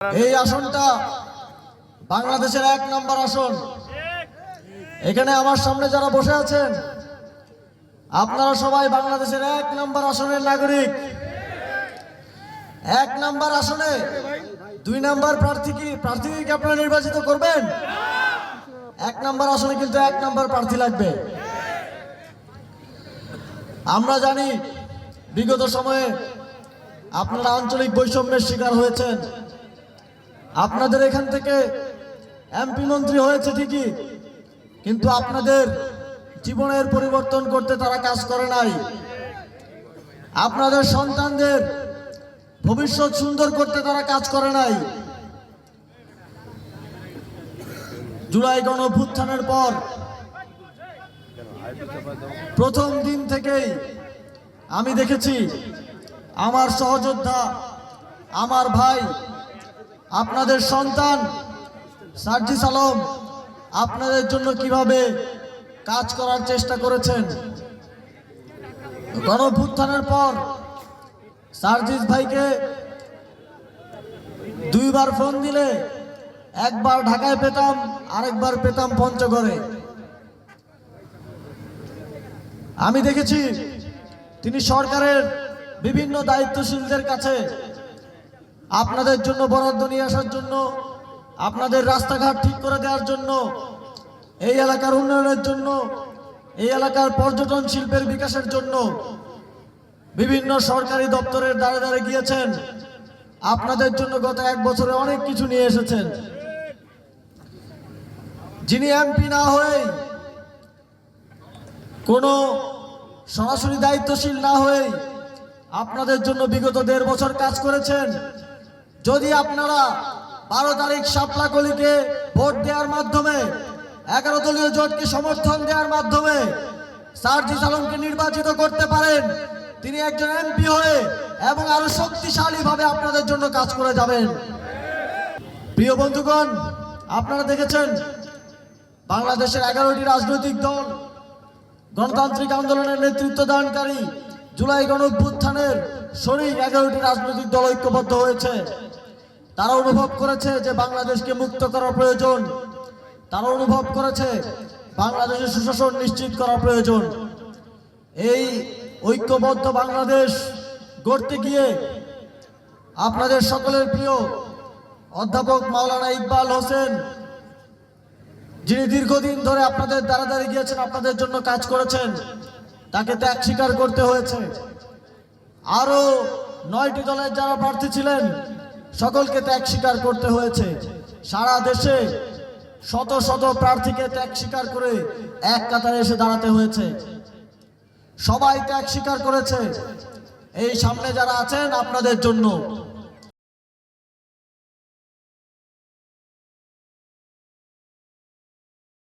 এই আসনটা বাংলাদেশের এক নম্বর আসন। এখানে আমার সামনে যারা বসে আছেন, আপনারা সবাই বাংলাদেশের এক নম্বর আসনের নাগরিক। এক নম্বর আসনে দুই নম্বর প্রার্থী কি প্রার্থী কি আপনারা নির্বাচিত করবেন? এক নম্বর আসনে কিন্তু এক নম্বর প্রার্থী লাগবে। আমরা জানি, বিগত সময়ে আপনারা আঞ্চলিক বৈষম্যের শিকার হয়েছেন। আপনাদের এখান থেকে এমপি মন্ত্রী হয়েছে ঠিকই, কিন্তু আপনাদের জীবনের পরিবর্তন করতে তারা কাজ করে নাই। আপনাদের সন্তানদের ভবিষ্যৎ সুন্দর করতে তারা কাজ করে নাই। জুলাই গণভুত্থানের পর প্রথম দিন থেকেই আমি দেখেছি, আমার সহযোদ্ধা, আমার ভাই আপনাদের সন্তান সার্জিস আলম আপনাদের জন্য কীভাবে কাজ করার চেষ্টা করেছেন? গণভুত্থানের পর সার্জিস ভাইকে দুইবার ফোন দিলে একবার ঢাকায় পেতাম, আরেকবার পেতাম পঞ্চগড়ে। আমি দেখেছি তিনি সরকারের বিভিন্ন দায়িত্বশীলদের কাছে আপনাদের জন্য বরাদ্দ নিয়ে আসার জন্য, আপনাদের রাস্তাঘাট ঠিক করে দেওয়ার জন্য, এই এলাকার উন্নয়নের জন্য, এই এলাকার পর্যটন শিল্পের বিকাশের জন্য বিভিন্ন সরকারি দপ্তরের দ্বারে দ্বারে গিয়েছেন। আপনাদের জন্য গত এক বছরে অনেক কিছু নিয়ে এসেছেন। যিনি এমপি না হয়ে কোনো সরাসরি দায়িত্বশীল না হয়ে আপনাদের জন্য বিগত দেড় বছর কাজ করেছেন। যদি আপনারা বারো তারিখ সাপলা শাপলাকলিকে ভোট দেওয়ার মাধ্যমে, এগারো দলীয় জোটকে সমর্থন দেওয়ার মাধ্যমে সার্জিস আলমকে নির্বাচিত করতে পারেন, তিনি একজন এমপি হয়ে এবং আরও শক্তিশালী ভাবে আপনাদের জন্য কাজ করে যাবেন। প্রিয় বন্ধুগণ, আপনারা দেখেছেন বাংলাদেশের এগারোটি রাজনৈতিক দল গণতান্ত্রিক আন্দোলনের নেতৃত্ব দানকারী জুলাই গণভ্যুত্থানের শরীর এগারোটি রাজনৈতিক দল ঐক্যবদ্ধ হয়েছে। তারা অনুভব করেছে যে বাংলাদেশকে মুক্ত করা প্রয়োজন। তারা অনুভব করেছে বাংলাদেশের সুশাসন নিশ্চিত করা প্রয়োজন। এই ঐক্যবদ্ধ বাংলাদেশ গড়তে গিয়ে আপনাদের সকলের প্রিয় অধ্যাপক মাওলানা ইকবাল হোসেন, যিনি দীর্ঘদিন ধরে আপনাদের দ্বারা দ্বারে গিয়েছেন, আপনাদের জন্য কাজ করেছেন, তাকে ত্যাগ স্বীকার করতে হয়েছে। আরও নয়টি দলের যারা প্রার্থী ছিলেন সকলকে ত্যাগ স্বীকার করতে হয়েছে। সারা দেশে শত শত প্রার্থীকে ত্যাগ স্বীকার করে এক কাতারে এসে দাঁড়াতে হয়েছে। সবাই ত্যাগ স্বীকার করেছে। এই সামনে যারা আছেন, আপনাদের জন্য